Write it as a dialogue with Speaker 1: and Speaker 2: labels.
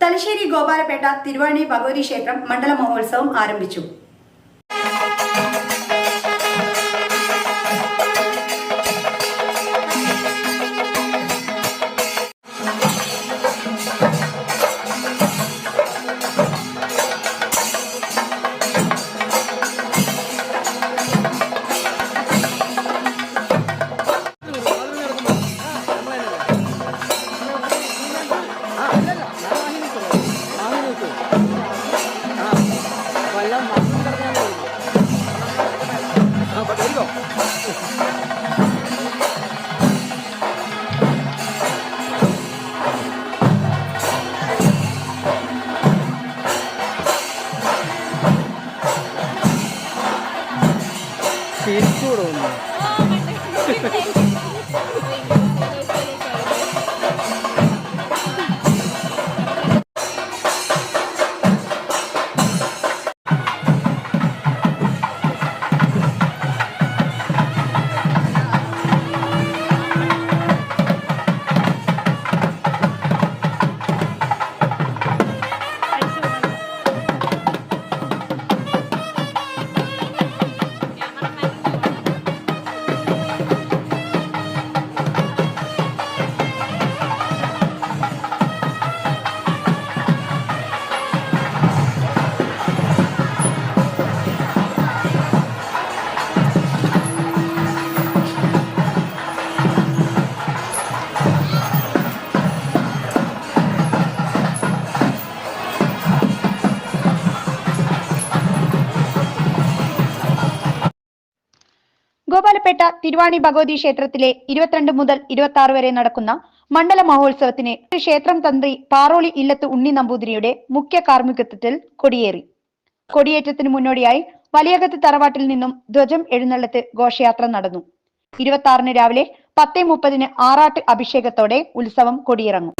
Speaker 1: തലശ്ശേരി ഗോപാലപേട്ട തിരുവാണി ഭഗവതി ക്ഷേത്രം മണ്ഡല മഹോത്സവം ആരംഭിച്ചു.
Speaker 2: തിരിച്ചുകൂടെ ഒന്ന്
Speaker 1: ഗോപാലപേട്ട തിരുവാണി ഭഗവതി ക്ഷേത്രത്തിലെ ഇരുപത്തിരണ്ട് മുതൽ ഇരുപത്തി ആറ് വരെ നടക്കുന്ന മണ്ഡല മഹോത്സവത്തിന് ക്ഷേത്രം തന്ത്രി പാറോളി ഇല്ലത്ത് ഉണ്ണി നമ്പൂതിരിയുടെ മുഖ്യ കാർമ്മികത്വത്തിൽ കൊടിയേറി. കൊടിയേറ്റത്തിന് മുന്നോടിയായി വലിയകത്ത് തറവാട്ടിൽ നിന്നും ധ്വജം എഴുന്നള്ളത്ത് ഘോഷയാത്ര നടന്നു. ഇരുപത്തി ആറിന് രാവിലെ പത്തേ മുപ്പതിന് ആറാട്ട് അഭിഷേകത്തോടെ ഉത്സവം കൊടിയിറങ്ങും.